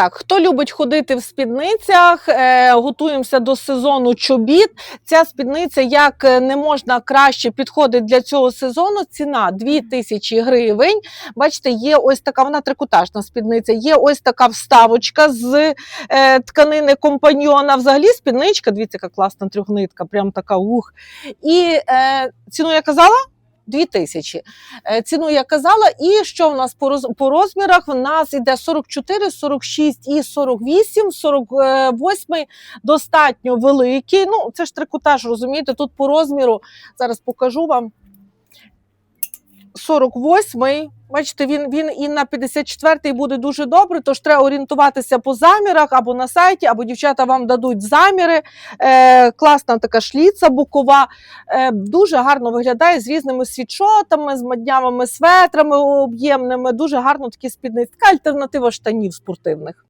Так, хто любить ходити в спідницях, е, готуємося до сезону чобіт. Ця спідниця як е, не можна краще підходить для цього сезону. Ціна 2000 гривень. Бачите, є ось така, вона трикотажна спідниця, є ось така вставочка з е, тканини компаньйона. Взагалі спідничка, дивіться, яка класна трьохнитка, прям така ух. І е, ціну я казала? 2000. тисячі Ціну я казала, і що в нас по, роз, по розмірах? В нас іде 44, 46 і 48, 48 достатньо великий. Ну, це ж трикотаж, розумієте, тут по розміру, зараз покажу вам. 48-й. Бачите, він, він і на 54-й буде дуже добре, тож треба орієнтуватися по замірах або на сайті, або дівчата вам дадуть заміри. Е, класна така шліца бокова. Е, дуже гарно виглядає з різними світшотами, з моднявими светрами об'ємними. Дуже гарно такі спідниці. Така альтернатива штанів спортивних.